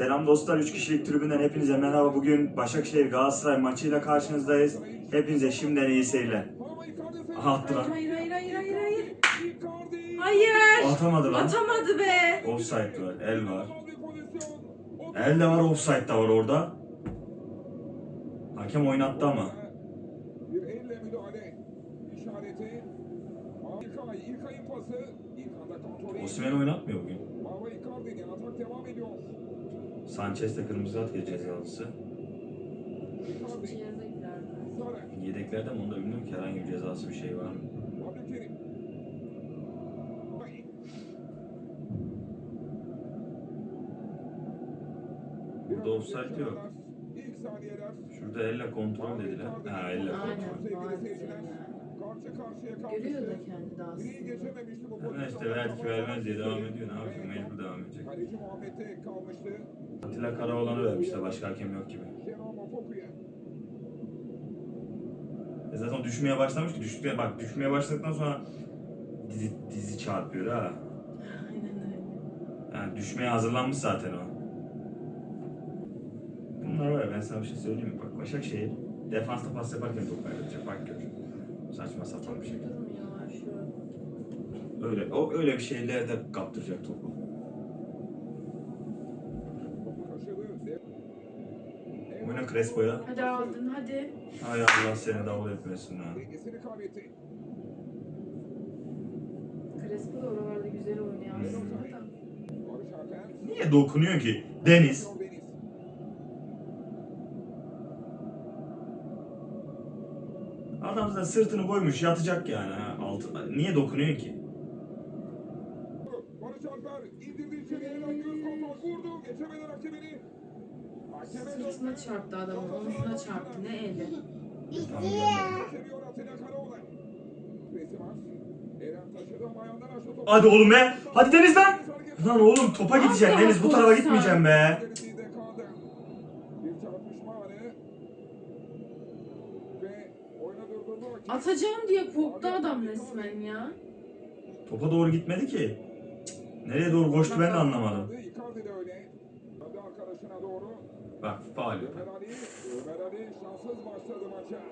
Selam dostlar, 3 kişilik tribünden hepinize merhaba. Bugün Başakşehir Galatasaray maçıyla karşınızdayız. Hepinize şimdiden iyi seyirler. Aha. Hayır hayır hayır hayır hayır. Hayır. Atamadı lan. Atamadı be. Offside var, el var. El de var, offside de var orada. Hakem oynattı ama. Bir elle müdahale işareti. İlkay, İlkay'ın pası. İlkan'da kontrolü. Osimhen oynatmıyor bugün. Mauro Icardi'nin atak devam ediyor. Sanchez de kırmızı yedi cezalısı. Sara, Yedeklerden onu da bilmiyorum ki herhangi bir cezası bir şey var mı? Burada offside yok. Şurada elle kontrol dediler. Ha elle kontrol. Karşı karşıya kalmıştı. Görüyor da kendi aslında. geçememişti bu Ama işte belki vermez diye devam ediyor. Ne yapayım mecbur devam edecek. Kaleci Muhammed'de kalmıştı. Atilla Karaoğlan'ı vermişler başka hakem yok gibi. Jerome Foku'ya. E zaten düşmeye başlamış ki düşmeye bak düşmeye başladıktan sonra dizi, dizi çarpıyor ha. Aynen öyle. Yani düşmeye hazırlanmış zaten o. Bunlar var ya ben sana bir şey söyleyeyim mi? Bak Başakşehir defansta pas yaparken top kaybedecek. Bak gör. Saçma sapan bir şey. Durmuyorlar şu. Öyle o öyle bir şeylerde kaptıracak topu. De- Oyna Crespo'ya. Hadi aldın hadi. Hay Allah seni davul etmesin ha. Crespo da oralarda güzel oynuyor aslında. Niye dokunuyor ki? Deniz. Deniz. Adam zaten sırtını koymuş yatacak yani ha. Altı, niye dokunuyor ki? Barış Alper indirdi içeriye. Göz kontrol vurdu. Geçemedi rakibini. Hakeme Sırtına çarptı adamın. Omzuna çarptı. Ne eli? Hadi oğlum be. Hadi Deniz lan. Lan oğlum topa gideceksin Deniz bu tarafa gitmeyeceğim be. Gerisinde kaldı. Bir çarpışma anı. Ve oyuna durdurdu. hakem. Atacağım diye korktu adam resmen ya. Topa doğru gitmedi ki. Nereye doğru koştu ben de anlamadım. Icardi de öyle. Döndü arkadaşına doğru. Bak faul yok. Ömer Ali, Ömer Ali şanssız başladı maça.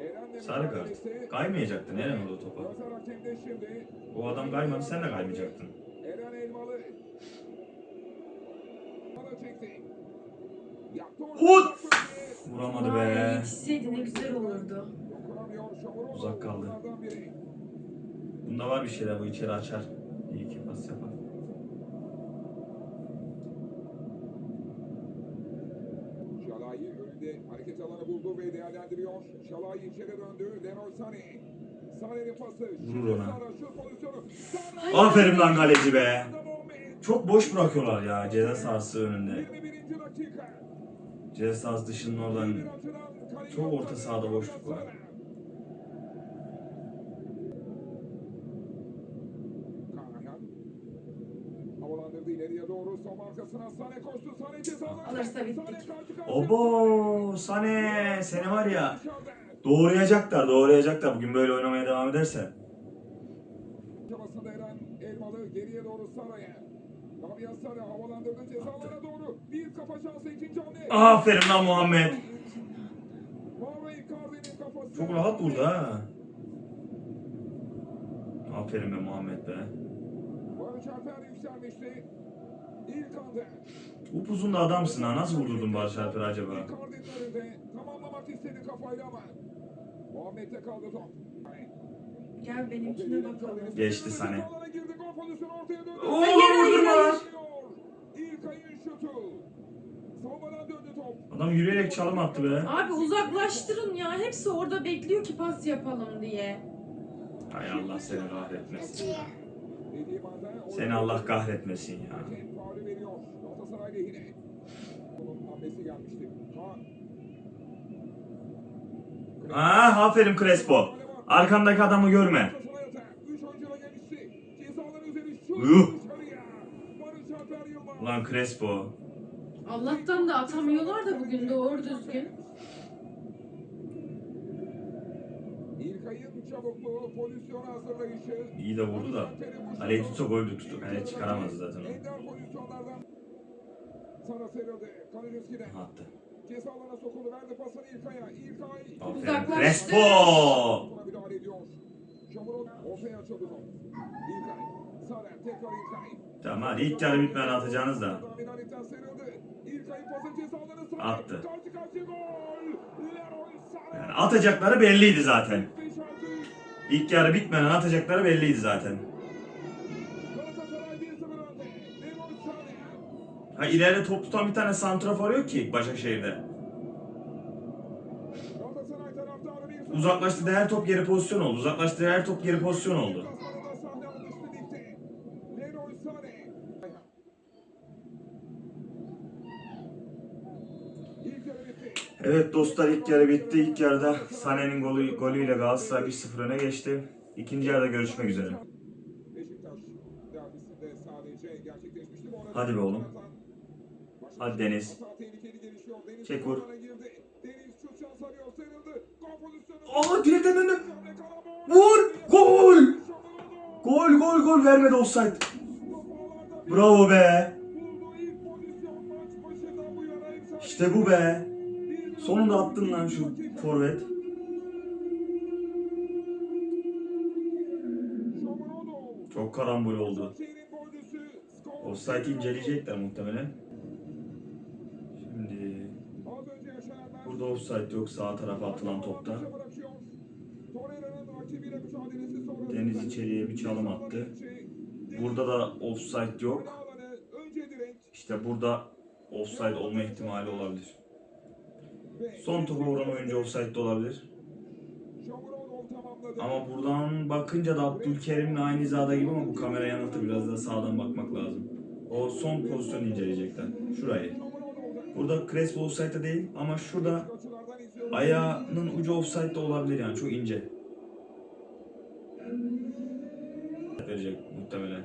Eren de Sarı kart. mücadelesi. Kaymayacaktı nereye vurdu topa? Özer hakem de şimdi. O adam kaymadı sen de kaymayacaktın. Eren Elmalı. Bana çekti. Yaptı orta. Hut! Vuramadı Vay, be. yetişseydi ne güzel olurdu. Uzak kaldı. Bunda var bir şeyler bu içeri açar. İyi ki pas yapar. Şalai önünde hareket alanı buldu ve değerlendiriyor. Şalai içeri döndü. Leroy Sané. Sané'nin pası. Vurur ona. Aferin lan kaleci be. Çok boş bırakıyorlar ya ceza sahası önünde. 21. dakika. Ceza sahası dışının oradan çok orta sahada boşluk var. Havalandırdı ileriye doğru. Son arkasına Sané koştu. Alırsa bittik. Karşı karşıya. Obo Sane seni var ya doğrayacaklar doğrayacaklar bugün böyle oynamaya devam ederse. Çabasında Eren Elmalı geriye doğru Sara'ya. Rabia Sara havalandırdı cezalara doğru. Bir kafa şansı ikinci hamle. Aferin lan Muhammed. Çok rahat vurdu ha. Aferin be Muhammed be. Barış Alper yükselmişti. Upuzun da adamsın ha. Nasıl vurdurdun Barış Alper acaba? Tamamlamak istedi kafayla ama. Muhammed'de kaldı top. Gel benimkine bakalım. Geçti döndü. Oo vurdurma. Adam yürüyerek çalım attı be. Abi uzaklaştırın ya. Hepsi orada bekliyor ki pas yapalım diye. Hay Allah seni kahretmesin Seni Allah kahretmesin ya. Ah aferin Crespo. Arkandaki adamı görme. Yuh. Ulan Crespo. Allah'tan da atamıyorlar da bugün doğru düzgün. İyi de vurdu da. Kaleyi tutsa goldü tuttu. Kaleyi çıkaramaz zaten o. Ender pozisyonlardan. Sana sıyrıldı. Kaliniski'den. Attı. Ceza alana sokuldu. Verdi pasını İlkay'a. İlkay. Uzaklaştı. Crespo. Buna müdahale ediyor. Şamurot ortaya açıldı top. İlkay. Saner tekrar İlkay. Tamam ilk yarı bitmeden atacağınız da. Attı. Yani atacakları belliydi zaten. İlk yarı bitmeden atacakları belliydi zaten. Ha ileride top tutan bir tane santrafor yok ki Başakşehir'de. Galatasaray taraftarı 1-0. Uzaklaştı her top geri pozisyon oldu. Uzaklaştı her top geri pozisyon oldu. Evet dostlar ilk yarı bitti. İlk yarıda Sané'nin golü, golüyle Galatasaray 1-0 öne geçti. İkinci yarıda görüşmek üzere. Hadi be oğlum. Hadi Deniz. hata tehlikeli gelişiyor. Deniz Çek vur. alana girdi. Deniz şut şans arıyor. Sıyrıldı. Gol pozisyonu. Aa direkten döndü. Vur! Gol! Gol gol gol vermedi offside. Bravo be. İşte bu be. Sonunda attın lan şu forvet. Çok karambol oldu. Offside'i inceleyecekler muhtemelen. Şimdi Az önce yaşananlar- burada offside yok sağ tarafa atılan topta. Deniz içeriye bir çalım attı. Burada da offside yok. İşte burada offside olma ihtimali olabilir. Son topa vuran oyuncu offside de olabilir. Ama buradan bakınca da Abdülkerim'le aynı hizada gibi ama bu kamera yanıltı biraz da sağdan bakmak lazım. O son pozisyonu inceleyecekler. Şurayı. Burada Crespo offside'de değil ama şurada ayağının ucu offside'de olabilir yani çok ince. Verecek muhtemelen.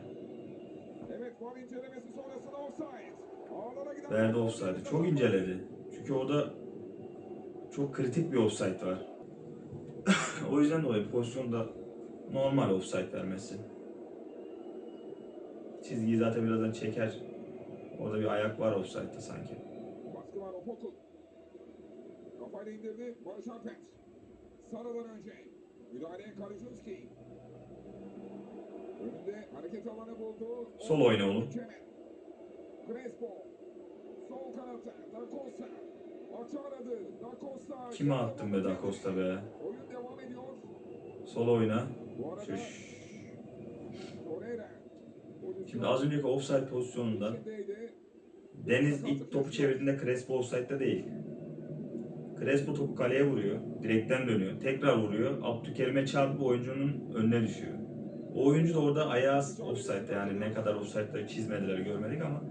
Verdi offside'ı. Çok inceledi. Çünkü orada çok kritik bir offside var. o yüzden dolayı pozisyonda normal offside vermesi. Çizgiyi zaten birazdan çeker. Orada bir ayak var offside'da sanki. Baskı var Opokul. Kafayla indirdi Barış Alper. Sarıdan önce. Müdahale Kalijunski. Önünde hareket alanı buldu. Sol oyna oğlum. Crespo. Sol kanatta Da Costa. Açı aradı. Da Costa. Kime attın be Da Costa be? Oyun devam ediyor. Sol oyna. Şuş. Şimdi az önceki offside pozisyonunda. Deniz ilk topu çevirdiğinde Crespo offside'da değil. Crespo topu kaleye vuruyor. Direkten dönüyor. Tekrar vuruyor. Abdülkerim'e çarpıp oyuncunun önüne düşüyor. O oyuncu da orada ayağı offside'da yani ne kadar offside'da çizmediler görmedik ama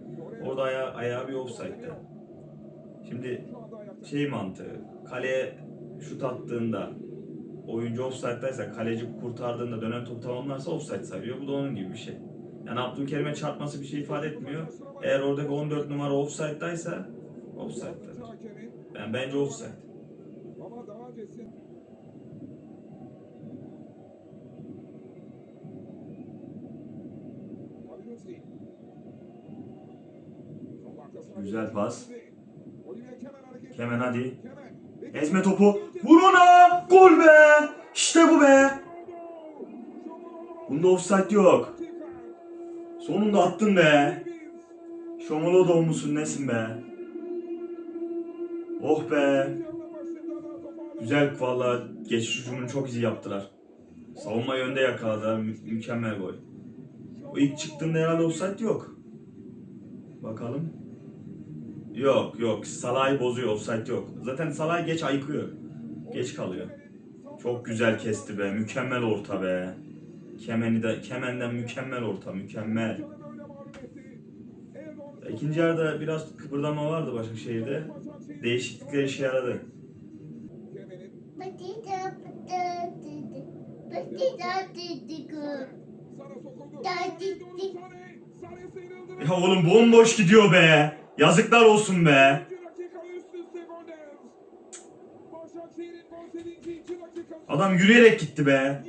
orada ayağı, ayağı bir offside'da. Şimdi şey mantığı kaleye şut attığında oyuncu offside'daysa kaleci kurtardığında dönen top tamamlarsa offside sayılıyor. Bu da onun gibi bir şey. Yani Abdülkerim'e çarpması bir şey ifade etmiyor. Eğer oradaki 14 numara offside'daysa. Hakemin Yani bence offside. Ama daha öncesi Güzel pas. Kemen hadi. Ezme topu. Vur ona! Gol be! İşte bu be! Bunda offside yok. Sonunda attın be. Şomolodo musun nesin be? Oh be. Güzel valla geçiş hücumunu çok iyi yaptılar. Savunma yönde yakaladılar. Mü- mükemmel gol. O ilk çıktığında herhalde offside yok. Bakalım. Yok yok. Salah'ı bozuyor. Offside yok. Zaten Salah geç ayıkıyor. Geç kalıyor. Çok güzel kesti be. Mükemmel orta be. Kemeni de Kemen'den mükemmel orta. Mükemmel. İkinci yarıda biraz kıpırdama vardı Başakşehir'de. Değişiklikler işe yaradı. Ya oğlum bomboş gidiyor be. Yazıklar olsun be. Adam yürüyerek gitti be.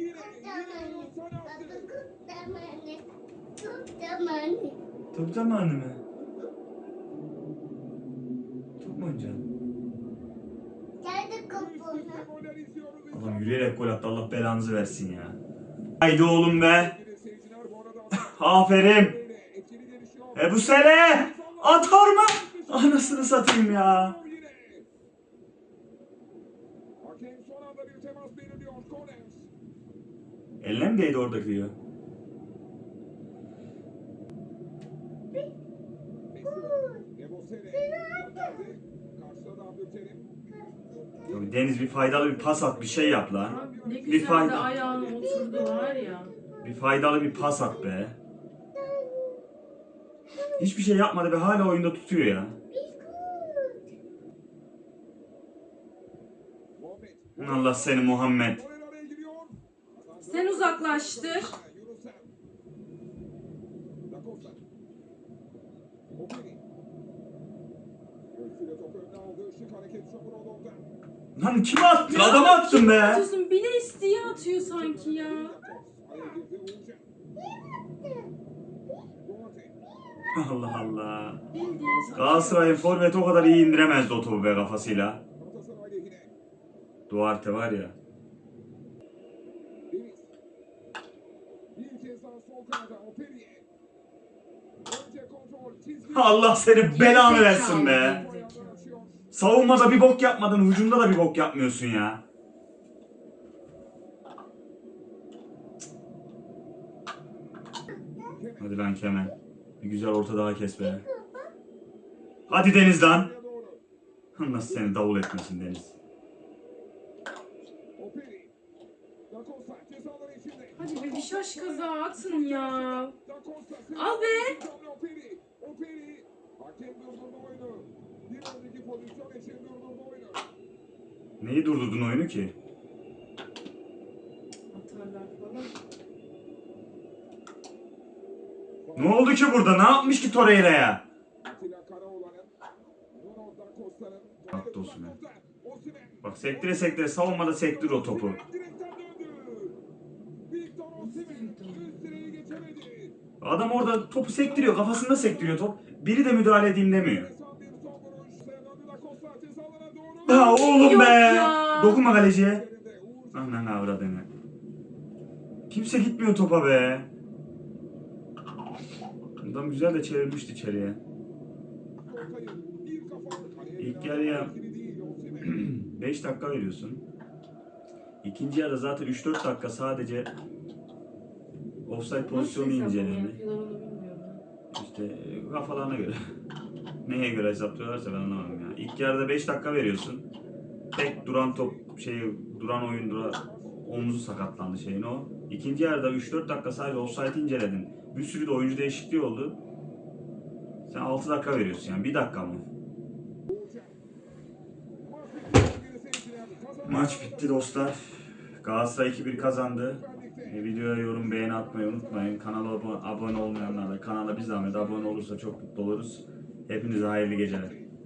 Top zamanı mı? mı oynayacaksın? Kendi Üst kapını. Adam yürüyerek gol attı. Allah belanızı versin ya. Haydi oğlum be. Aferin. Ebu Sele. Atar mı? Anasını satayım ya. Eline mi değdi oradaki ya? Deniz bir faydalı bir pas at bir şey yap lan. Ne Bir güzel de fayda. ayağına oturdu var ya. Bir faydalı bir pas at be. Hiçbir şey yapmadı ve hala oyunda tutuyor ya. Allah seni Muhammed. Sen uzaklaştır. Yunusem. Da Costa. Operi. Göğsüyle topu önüne aldı. Şık hareket Şomurodov'da. Lan kime attın? Adama attın be. Atıyorsun bile isteye atıyor sanki ya. Allah Allah. Galatasaray'ın forveti o kadar iyi indiremezdi o topu be kafasıyla. Duarte var ya. Allah seni belanı versin be. Savunmada bir bok yapmadın, hücumda da bir bok yapmıyorsun ya. Hadi lan Kemal. Bir güzel orta daha kes be. Hadi Deniz lan. Nasıl seni davul etmesin Deniz. Hadi be bir şaş kaza atın ya. Al be. Neyi durdurdun oyunu ki? Atarlar falan. Ne oldu ki burada? Ne yapmış ki Torreira'ya? Costa'nın. Baktı Osimhen. Bak sektire sektire savunmada sektir o topu. Adam orada topu sektiriyor. Kafasında sektiriyor top. Biri de müdahale edeyim demiyor. Oğlum Yok be. ya. Dokunma kaleciye. Anan avradını. Kimse gitmiyor topa be. Adam güzel de çevirmişti içeriye. İlk yarıya- araba etkili değil. Osimhen. 5 dakika veriyorsun. İkinci yarıda zaten 3-4 dakika sadece offside pozisyonu Nasıl hesap inceledi. yapıyorlar onu bilmiyorum. İşte e, kafalarına göre. Neye göre hesaplıyorlarsa ben anlamadım ya. İlk yarıda 5 dakika veriyorsun. Tek duran top şey duran oyun dura omzu sakatlandı şeyin o. İkinci yarıda 3-4 dakika sadece offside inceledin. Bir sürü de oyuncu değişikliği oldu. Sen 6 dakika veriyorsun yani 1 dakika mı? Maç bitti dostlar. Galatasaray 2-1 kazandı. E, videoya yorum beğeni atmayı unutmayın. Kanala abo- abone olmayanlar da kanala bir zahmet abone olursa çok mutlu oluruz. Hepinize hayırlı geceler.